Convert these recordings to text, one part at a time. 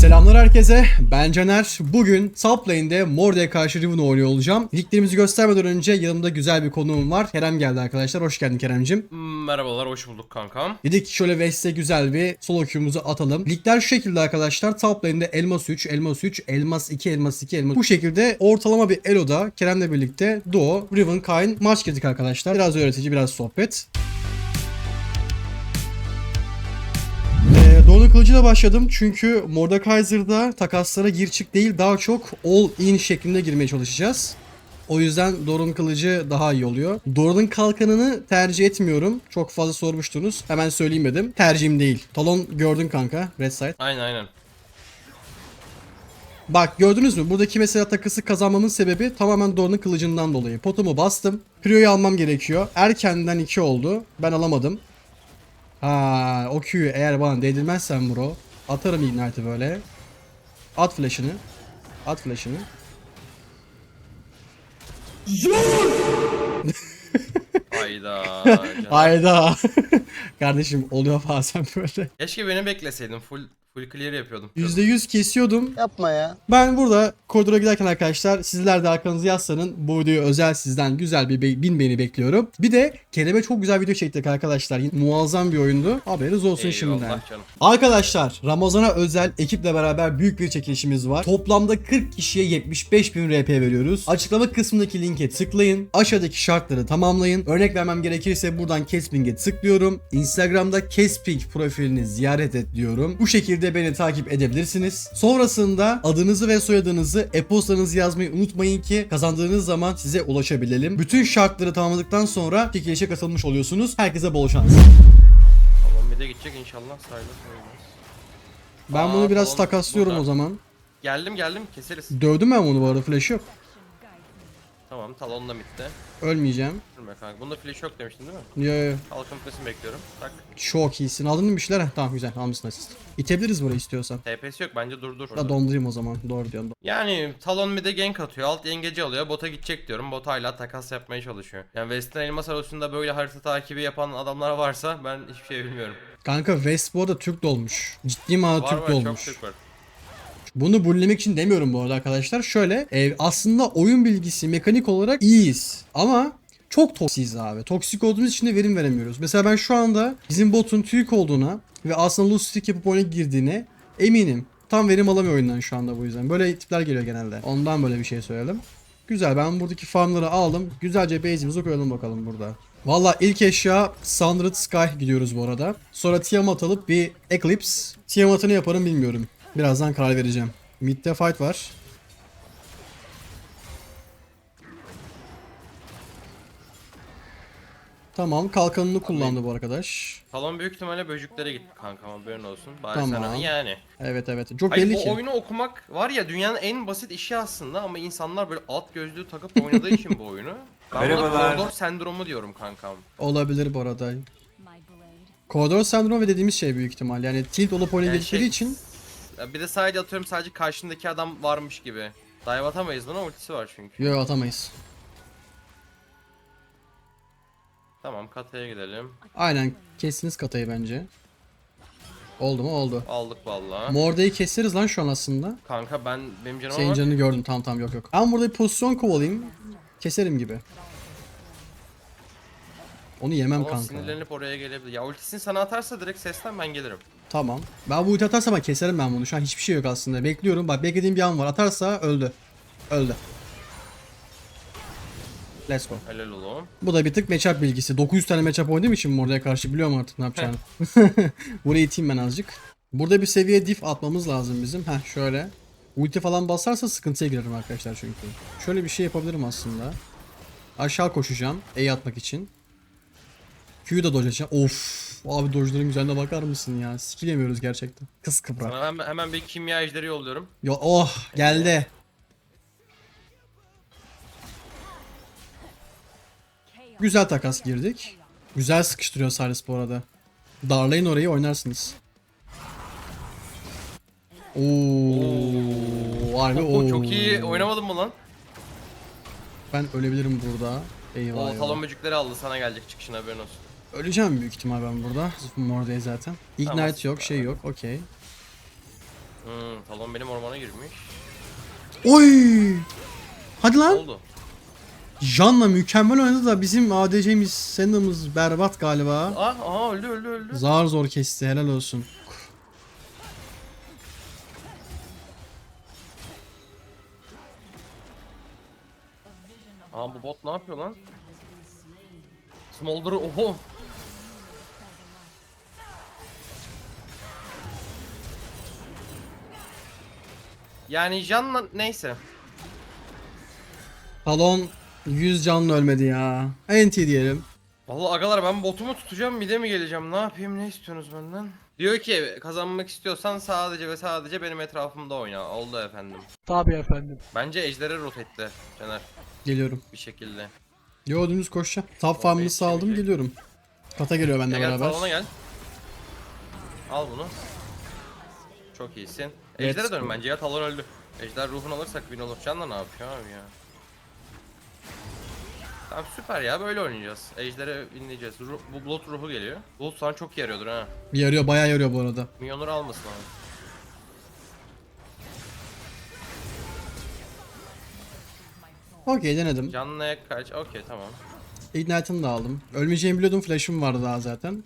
Selamlar herkese. Ben Caner. Bugün top lane'de Mordek'e karşı Riven oynuyor olacağım. Liglerimizi göstermeden önce yanımda güzel bir konuğum var. Kerem geldi arkadaşlar. Hoş geldin Kerem'cim. Merhabalar, hoş bulduk kankam. Dedik şöyle West'e güzel bir solo queue'umuzu atalım. Ligler şu şekilde arkadaşlar. Top lane'de Elmas 3, Elmas 3, Elmas 2, Elmas 2, Elmas... Bu şekilde ortalama bir Elo'da Kerem'le birlikte Duo, Riven, Kayn maç girdik arkadaşlar. Biraz öğretici, biraz sohbet. Doğu'nun kılıcıyla başladım çünkü Mordekaiser'da takaslara gir çık değil daha çok all in şeklinde girmeye çalışacağız. O yüzden Dorun kılıcı daha iyi oluyor. Dorun'un kalkanını tercih etmiyorum. Çok fazla sormuştunuz. Hemen söyleyeyim dedim. Tercihim değil. Talon gördün kanka. Red side. Aynen aynen. Bak gördünüz mü? Buradaki mesela takısı kazanmamın sebebi tamamen Dorun'un kılıcından dolayı. Potumu bastım. Prio'yu almam gerekiyor. Erkenden 2 oldu. Ben alamadım. Ha, o Q'yu eğer bana değdirmezsen bro atarım Ignite'ı böyle. At flash'ını. At flash'ını. Hayda. canım. Hayda. Kardeşim oluyor bazen böyle. Keşke beni bekleseydin. Full full clear yapıyordum. %100 kesiyordum. Yapma ya. Ben burada koridora giderken arkadaşlar sizler de arkanızı yaslanın. Bu videoyu özel sizden güzel bir be- bin beğeni bekliyorum. Bir de Kerem'e çok güzel video çektik arkadaşlar. Muazzam bir oyundu. Haberiniz olsun şimdiden. Eyvallah canım. Arkadaşlar Ramazan'a özel ekiple beraber büyük bir çekilişimiz var. Toplamda 40 kişiye 75 bin RP veriyoruz. Açıklama kısmındaki linke tıklayın. Aşağıdaki şartları tamamlayın. Örnek vermem gerekirse buradan Kesping'e tıklıyorum. Instagram'da Kesping profilini ziyaret et diyorum. Bu şekilde beni takip edebilirsiniz. Sonrasında adınızı ve soyadınızı e-postanızı yazmayı unutmayın ki kazandığınız zaman size ulaşabilelim. Bütün şartları tamamladıktan sonra çekilişe katılmış oluyorsunuz. Herkese bol şans. Tamam bir de gidecek inşallah sayılır sayılmaz. Ben Aa, bunu biraz tamam, takaslıyorum burada. o zaman. Geldim geldim keseriz. Dövdüm ben bunu bu arada flash yok. Tamam talonla bitti. Ölmeyeceğim. Durma kanka. Bunda flash yok demiştin değil mi? Yo yo. Halkın flash'ını bekliyorum. Tak. Çok iyisin. Aldın mı bir şeyler? Heh, Tamam güzel almışsın asist. İtebiliriz burayı istiyorsan. TP'si yok bence dur dur. Da dondurayım o zaman. Doğru diyorsun. Yani talon bir de gank atıyor. Alt yengeci alıyor. Bota gidecek diyorum. Bot hala takas yapmaya çalışıyor. Yani Western Elmas arasında böyle harita takibi yapan adamlar varsa ben hiçbir şey bilmiyorum. Kanka West bu arada Türk dolmuş. Ciddi manada Var Türk var çok dolmuş. Türk var. Bunu bullemek için demiyorum bu arada arkadaşlar. Şöyle e, aslında oyun bilgisi mekanik olarak iyiyiz. Ama çok toksiyiz abi. Toksik olduğumuz için de verim veremiyoruz. Mesela ben şu anda bizim botun Türk olduğuna ve aslında loose stick yapıp oyuna girdiğine eminim. Tam verim alamıyor oyundan şu anda bu yüzden. Böyle tipler geliyor genelde. Ondan böyle bir şey söyledim. Güzel ben buradaki farmları aldım. Güzelce base'imizi koyalım bakalım burada. Valla ilk eşya Sundered Sky gidiyoruz bu arada. Sonra Tiamat alıp bir Eclipse. Tiamat'ı ne yaparım bilmiyorum. Birazdan karar vereceğim. Mid'de fight var. Tamam kalkanını kullandı bu arkadaş. Talon büyük ihtimalle böcüklere gitti kanka haberin olsun. Bari Tamam. sana yani. Evet evet. Çok Hayır belli bu ki. oyunu okumak var ya dünyanın en basit işi aslında ama insanlar böyle alt gözlüğü takıp oynadığı için bu oyunu. Ben Merhabalar. koridor sendromu diyorum kankam. Olabilir bu arada. Koridor sendromu dediğimiz şey büyük ihtimal. Yani tilt olup oyuna Yani şey- için Ya bir de sadece atıyorum sadece karşındaki adam varmış gibi. Dive atamayız buna ultisi var çünkü. yo atamayız. Tamam kataya gidelim. Aynen kestiniz katayı bence. Oldu mu? Oldu. Aldık vallahi. Morda'yı keseriz lan şu an aslında. Kanka ben benim canıma Senin bak. canını gördüm tamam tamam yok yok. Ben burada bir pozisyon kovalayayım. Keserim gibi. Onu yemem Ama kanka. sinirlenip oraya gelebilir. Ya ultisini sana atarsa direkt sesten ben gelirim. Tamam. Ben bu ulti atarsam ben keserim ben bunu. Şu an hiçbir şey yok aslında. Bekliyorum. Bak beklediğim bir an var. Atarsa öldü. Öldü. Let's go. Helal oğlum. Bu da bir tık matchup bilgisi. 900 tane matchup oynadığım için Morda'ya karşı biliyorum artık ne yapacağını. Burayı iteyim ben azıcık. Burada bir seviye diff atmamız lazım bizim. Heh şöyle. Ulti falan basarsa sıkıntıya girerim arkadaşlar çünkü. Şöyle bir şey yapabilirim aslında. Aşağı koşacağım. E atmak için. Q'yu da dojacağım. Of. Abi dojların güzelliğine bakar mısın ya? Skill yemiyoruz gerçekten. Kız kıpra. Sana hemen, hemen bir kimya ejderi yolluyorum. Yo oh geldi. Güzel takas girdik. Güzel sıkıştırıyor Saris bu arada. Darlayın orayı oynarsınız. Oo, Oo, oo. çok iyi oynamadın mı lan? Ben ölebilirim burada. Eyvah O talon böcekleri aldı sana gelecek çıkışına haberin olsun. Öleceğim büyük ihtimal ben burada. Morda'ya zaten. Ignite Tamam. yok, şey yok. Okey. Hmm, talon benim ormana girmiş. Oy! Hadi Ne lan. oldu? Jan'la mükemmel oynadı da bizim ADC'miz Senna'mız berbat galiba. Ah, aha öldü öldü öldü. Zar zor kesti helal olsun. Aa bu bot ne yapıyor lan? Smolder'ı oho. Yani Jan'la neyse. Talon 100 canlı ölmedi ya. NT diyelim. Vallahi agalar ben botumu tutacağım bir de mi geleceğim ne yapayım ne istiyorsunuz benden? Diyor ki kazanmak istiyorsan sadece ve sadece benim etrafımda oyna. Oldu efendim. Tabii efendim. Bence ejdere rotetle Caner Geliyorum. bir şekilde. Yo dümdüz koşacağım. Top farmını saldım geliyorum. Kata geliyor Gel benimle gel beraber. salona gel. Al bunu. Çok iyisin. Evet. Ejder'e dön bence ya talon öldü. Ejder ruhunu alırsak win olur. Can da ne yapıyor abi ya? Tamam süper ya böyle oynayacağız. Ejder'e winleyeceğiz. Ru- bu Blood ruhu geliyor. Blood sana çok yarıyordur ha. Yarıyor bayağı yarıyor bu arada. Minyonları almasın abi. Okey denedim. Canlıya kaç? Okey tamam. Ignite'ını da aldım. Ölmeyeceğimi biliyordum flash'ım vardı daha zaten.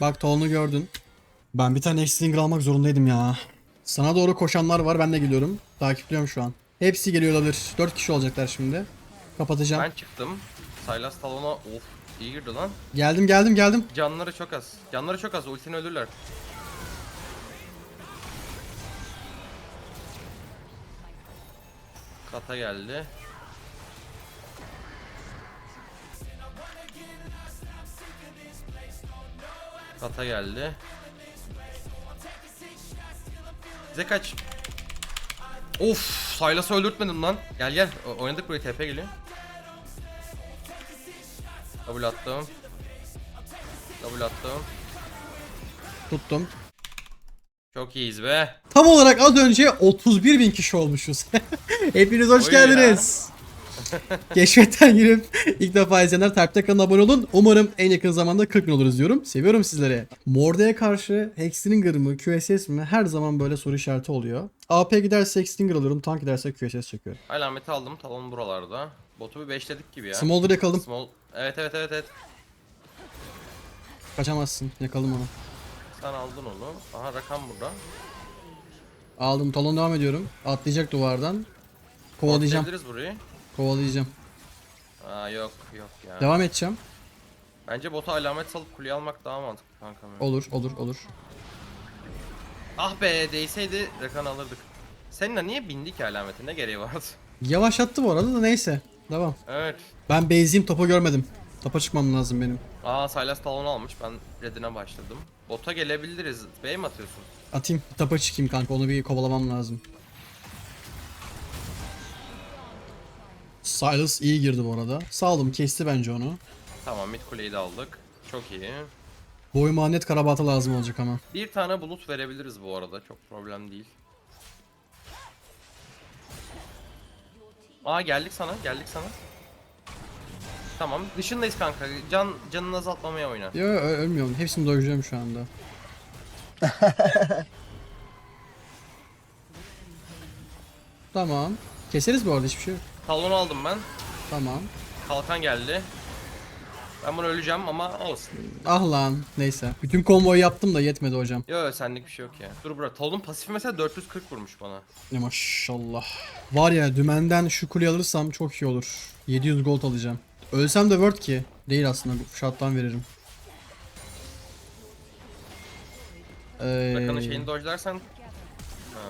Bak Talon'u gördün. Ben bir tane X-Stinger almak zorundaydım ya. Sana doğru koşanlar var ben de geliyorum. Takipliyorum şu an. Hepsi geliyor olabilir. 4 kişi olacaklar şimdi. Kapatacağım. Ben çıktım. Sylas talona of iyi girdi lan. Geldim geldim geldim. Canları çok az. Canları çok az. Ultini ölürler. Kata geldi. Kata geldi. Bize kaç. Of, Sylas'ı öldürtmedim lan. Gel gel. Oynadık burayı TP geliyor. Double attım. Double attım. Tuttum. Çok iyiyiz be. Tam olarak az önce 31 bin kişi olmuşuz. Hepiniz hoş Oy geldiniz. Keşfetten girip ilk defa izleyenler Type'de kanalına abone olun. Umarım en yakın zamanda 40 bin oluruz diyorum. Seviyorum sizleri. Morde'ye karşı Hexlinger mı QSS mi her zaman böyle soru işareti oluyor. AP giderse Hexlinger alıyorum. Tank giderse QSS çekiyorum. Alameti aldım. Talon buralarda. Botu bir beşledik gibi ya. Smolder'ı yakaladım. Small. Evet evet evet evet. Kaçamazsın. Yakalım onu. Sen aldın onu. Aha rakam burada. Aldım. Talon devam ediyorum. Atlayacak duvardan. Kovalayacağım. Atlayabiliriz burayı. Kovalayacağım. Aa yok yok ya. Devam edeceğim. Bence bota alamet salıp kuleyi almak daha mantıklı kanka. benim. Olur olur olur. Ah be değseydi rakan alırdık. Seninle niye bindi ki alamete? Ne gereği vardı? Yavaşlattı bu arada da neyse. Devam. evet. Ben base'im topu görmedim. Topa çıkmam lazım benim. Aa Sylas talon almış. Ben redine başladım. Bota gelebiliriz. B'ye mi atıyorsun? Atayım. Topa çıkayım kanka. Onu bir kovalamam lazım. Silas iyi girdi bu arada. Saldım kesti bence onu. Tamam mid kuleyi de aldık. Çok iyi. Boyuma net karabata lazım olacak ama. Bir tane bulut verebiliriz bu arada. Çok problem değil. Aa geldik sana, geldik sana. Tamam, dışındayız kanka. Can canını azaltmamaya oyna. Yo yo, ölmüyorum. Hepsini doyuracağım şu anda. tamam. Keseriz bu arada hiçbir şey yok. Talon aldım ben. Tamam. Kalkan geldi. Ben bunu öleceğim ama olsun. Ah lan. Neyse. Bütün konvoyu yaptım da yetmedi hocam. Yo yo senlik bir şey yok ya. Dur bırak. Talon'un pasifi mesela 440 vurmuş bana. Ne maşallah. Var ya dümenden şu kuleyi alırsam çok iyi olur. 700 gold alacağım. Ölsem de word ki. Değil aslında. Shot'tan veririm. Ee, Rakan'ın şeyini dodge'larsan ha,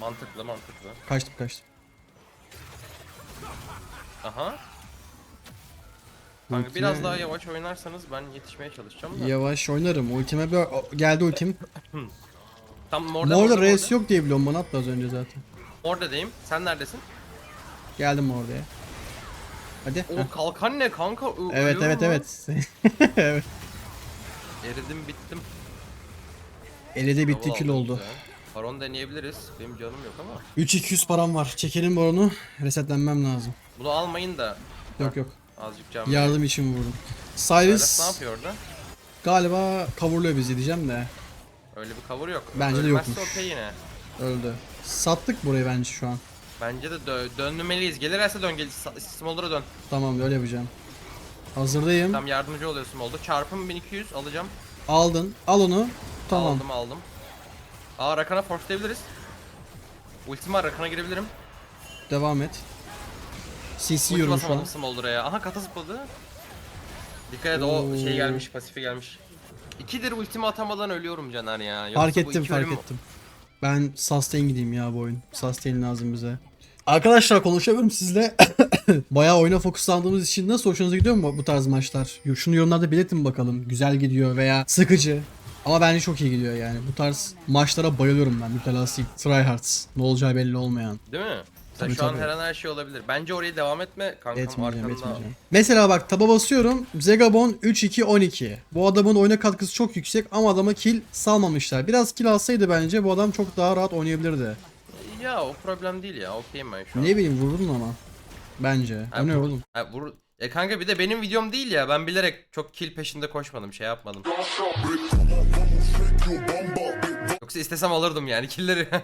mantıklı mantıklı. kaçtım kaçtım. Aha. Kanka biraz daha yavaş oynarsanız ben yetişmeye çalışacağım da. Yavaş oynarım. Ultime bir... o- Geldi ultim. Tam morda Morda res yok diye biliyorum bana attı az önce zaten. Morda'dayım. Sen neredesin? Geldim oraya. Hadi. O heh. kalkan ne kanka? Ö- Evet ölüyorum evet lan. evet. evet. Eridim bittim. Elede bitti Double kül aldım oldu. güzel. Baron deneyebiliriz. Benim canım yok ama. 3200 param var. Çekelim baronu. Resetlenmem lazım. Bunu almayın da Yok yok. Azıcık can Yardım için vurdum. Cyrus ne yapıyor orada? galiba kavurluyor bizi diyeceğim de. Öyle bir cover yok. Bence de Ölmezse yokmuş. okey yine. Öldü. Sattık burayı bence şu an. Bence de dö dönmemeliyiz. Gelirse dön gel. Sa- Smolder'a dön. Tamam öyle yapacağım. Hazırdayım. Tam yardımcı oluyor Smolder. Çarpım 1200 alacağım. Aldın. Al onu. Tamam. Aldım aldım. Aa Rakan'a forcelayabiliriz. Ultim var Rakan'a girebilirim. Devam et. CC Ulti yiyorum şu an. basamadım Smolder'a ya. Aha kata zıpladı. Dikkat et o şey gelmiş pasifi gelmiş. İkidir ultimi atamadan ölüyorum Caner ya. Yoksa Fark bu ettim iki fark ölüm- ettim. Ben sustain gideyim ya bu oyun. Sustain lazım bize. Arkadaşlar konuşabilirim sizle. Bayağı oyuna fokuslandığımız için nasıl hoşunuza gidiyor mu bu tarz maçlar? Şunu yorumlarda belirtin bakalım. Güzel gidiyor veya sıkıcı. Ama bence çok iyi gidiyor yani. Bu tarz maçlara bayılıyorum ben. Mütelasıyım. Tryhards. Ne olacağı belli olmayan. Değil mi? Sen Tabii, şu an tabii. her an her şey olabilir. Bence oraya devam etme kankam Etmeyeceğim arkanda. etmeyeceğim. Mesela bak taba basıyorum. Zegabon 3-2-12. Bu adamın oyuna katkısı çok yüksek ama adama kill salmamışlar. Biraz kill alsaydı bence bu adam çok daha rahat oynayabilirdi. Ya o problem değil ya. Okeyim ben şu an. Ne bileyim vurdun ama. Bence. Ha, O ne vur- oğlum? Ha, vur... E kanka bir de benim videom değil ya. Ben bilerek çok kill peşinde koşmadım. Şey yapmadım. Yoksa istesem alırdım yani killleri.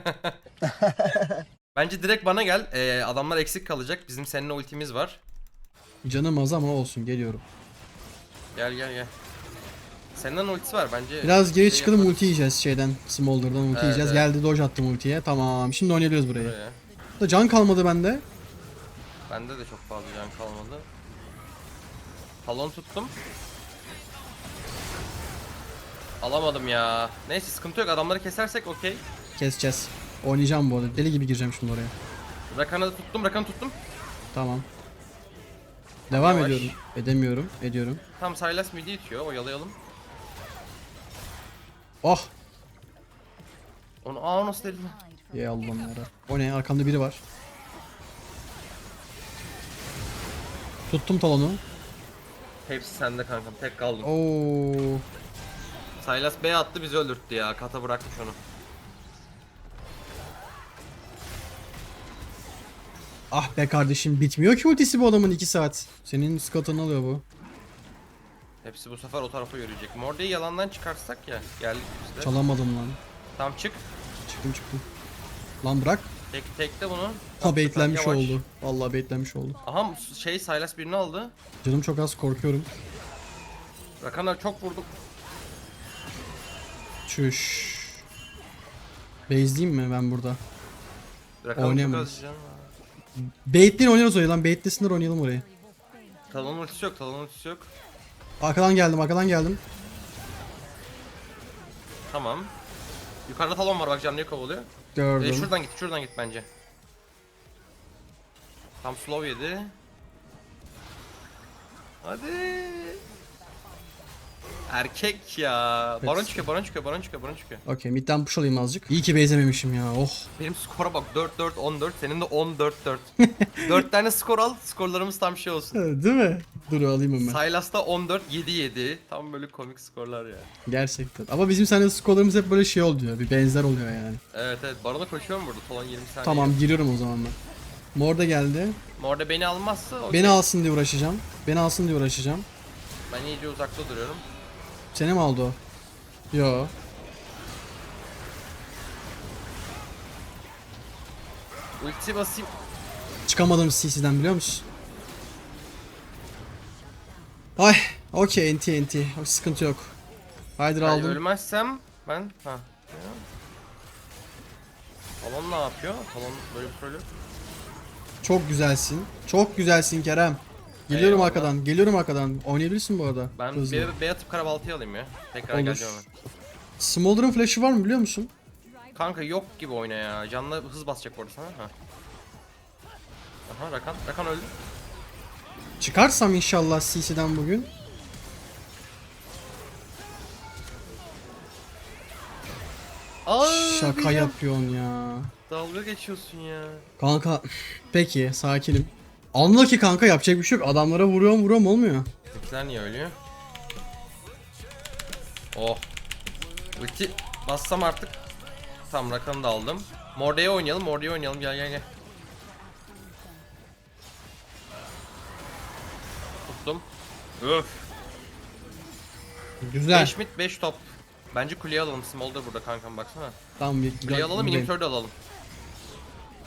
Bence direkt bana gel. Ee, adamlar eksik kalacak. Bizim seninle ultimiz var. Canım az ama olsun geliyorum. Gel gel gel. Senden ultisi var bence. Biraz geri şey çıkalım yaparız ulti yiyeceğiz şeyden. Smolder'dan ulti Evet, yiyeceğiz. evet. Geldi dodge attım ultiye. Tamam şimdi oynayabiliriz burayı. buraya. Da can kalmadı bende. Bende de çok fazla can kalmadı. Talon tuttum. Alamadım ya. Neyse sıkıntı yok. Adamları kesersek okey. Keseceğiz. Oynayacağım bu arada. Deli gibi gireceğim şimdi oraya. Rakan'ı da tuttum. Rakan'ı tuttum. Tamam. Devam Yavaş. ediyorum. Edemiyorum. Ediyorum. Tam Sylas midi itiyor. Oyalayalım. Oh. Onu aa o nasıl dedim? Ya Allah'ım yara. O ne? Arkamda biri var. Tuttum talonu. Hepsi sende kankam. Tek kaldım. Oo. Sylas B attı bizi öldürttü ya. Kata bırakmış onu. Ah be kardeşim bitmiyor ki ultisi bu adamın 2 saat. Senin skatını alıyor bu. Hepsi bu sefer o tarafa yürüyecek. Morde'yi yalandan çıkartsak ya. Geldik biz de. Çalamadım lan. Tam çık. Çıktım çıktım. Lan bırak. Tek tekte bunu. Ha baitlenmiş Yavaş. oldu. Vallahi baitlenmiş oldu. Aha şey Sylas birini aldı. Canım çok az korkuyorum. Rakan'a çok vurdum. Çüş. Base'liyim mi ben burada? Rakan'ın çok az var. Baitleyin oynarız oraya lan. Baitlesinler oynayalım orayı. Talon ultisi yok, talon ultisi yok. Arkadan geldim arkadan geldim. Tamam. Yukarıda talon var bak canlıyı kovalıyor. Gördüm. Ee, şuradan git, şuradan git bence. Tam slow yedi. Hadi. Erkek ya. Baron Evet. çıkıyor, baron çıkıyor, baron çıkıyor, baron çıkıyor. Okey midden push alayım azıcık. İyi ki base'ememişim ya. Oh. Benim skora bak 4 4 14 senin de 10 4 4. 4 tane skor al. Skorlarımız tam şey olsun. Değil mi? Dur alayım hemen. Sylas'ta 14 7 7. Tam böyle komik skorlar ya. Gerçekten. Ama bizim seninle skorlarımız hep böyle şey oluyor. Bir benzer oluyor yani. Evet evet. Barona koşuyorum burada. Talon 20 saniye. Tamam giriyorum o zaman ben. Mor da geldi. Orada beni almazsa okey. Beni alsın diye uğraşacağım. Beni alsın diye uğraşacağım. Ben iyice uzakta duruyorum. Seni mi aldı o? Yo. Ulti basayım. Çıkamadım CC'den biliyor musun? Ay. Okey NT NT. Sıkıntı yok. Haydi Yani aldım. ölmezsem ben ha. Talon ne yapıyor? Talon böyle bir trollü. Çok güzelsin. Çok güzelsin Kerem. Geliyorum Eyvallah. arkadan. Geliyorum arkadan. Oynayabilirsin bu arada. Ben Hızlı. B, B atıp karabaltayı alayım ya. Tekrar Olur. geleceğim hemen. Smolder'ın flash'ı var mı biliyor musun? Kanka yok gibi oyna ya. Canlı hız basacak orada sana. Ha. Aha Rakan. Rakan öldü. Çıkarsam inşallah CC'den bugün. Aa, Şaka diyeceğim. yapıyorsun ya. Dalga geçiyorsun ya. Kanka peki sakinim. Anla ki kanka yapacak bir şey yok. Adamlara vuruyorum vuruyorum olmuyor. Bizimkiler niye ölüyor? Oh. Ulti bassam artık. Tamam Rakan'ı da aldım. Morde'ye oynayalım, Morde'ye oynayalım. Gel gel gel. Tuttum. Öf. Güzel. 5 mid 5 top. Bence kuleyi alalım. Smolder burada kankam baksana. Tamam bir Kuleyi alalım, inhibitörü de alalım.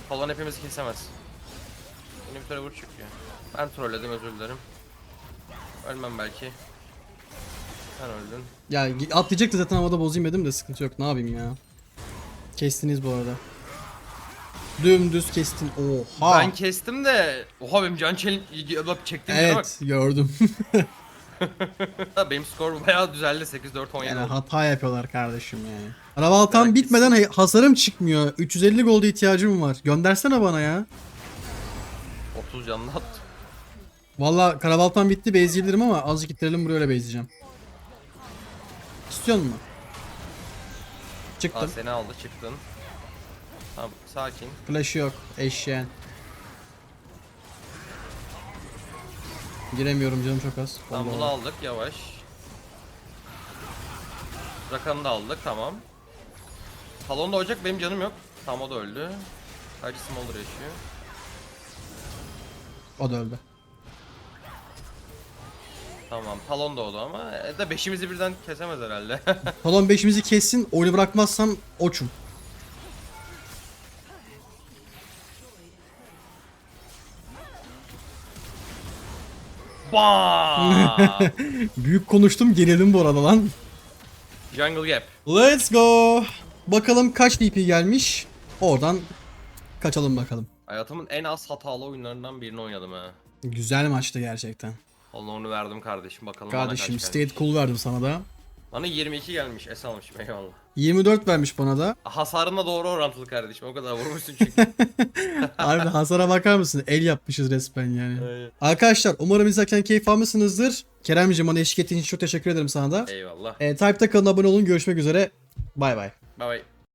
Falan hepimizi kesemez. İnhibitöre vur çıkıyor. Ben trolledim özür dilerim. Ölmem belki. Sen öldün. Ya atlayacaktı zaten havada bozayım dedim de sıkıntı yok. Ne yapayım ya? Kestiniz bu arada. Dümdüz kestin. Oha. Ben kestim de oha benim can çelin çektiğim yere bak. Evet gördüm. Benim skor bayağı düzeldi 8-4 17 yani oldu. hata yapıyorlar kardeşim yani. Arabaltan Merak bitmeden hasarım çıkmıyor. 350 golde ihtiyacım var. Göndersene bana ya. 30 canlı attım. Valla karabaltan bitti base'leyebilirim ama azıcık ittirelim buraya öyle base'leyeceğim. İstiyor? Aa Çıktım. seni aldı çıktın. Tamam sakin. Flash'ı yok. Eşeğen. Giremiyorum canım çok az. Tamam bunu aldık yavaş. Rakan'ı da aldık tamam. Talon da olacak benim canım yok. Tam o da öldü. Sadece Smolder yaşıyor. O da öldü. Tamam Talon da oldu ama e, de beşimizi birden kesemez herhalde. Talon 5'imizi kessin. Oyunu bırakmazsam oçum. Bam! Büyük konuştum gerildim bu arada lan. Jungle Gap. Let's go. Bakalım kaç DP gelmiş. Oradan kaçalım bakalım. Hayatımın en az hatalı oyunlarından birini oynadım ha. Güzel maçtı gerçekten. Onu onu verdim kardeşim bakalım Kardeşim state cool verdim sana da. Bana 22 gelmiş es almışım eyvallah. 24 vermiş bana da. Hasarınla doğru orantılı kardeşim o kadar vurmuşsun çünkü. Harbi hasara bakar mısın? El yapmışız resmen yani. Aynen. Arkadaşlar umarım izlerken keyif almışsınızdır. Keremciğim bana eşlik ettiğin için çok teşekkür ederim sana da. Eyvallah. E, Type'da kalın abone olun. Görüşmek üzere. Bay bay. Bye bye.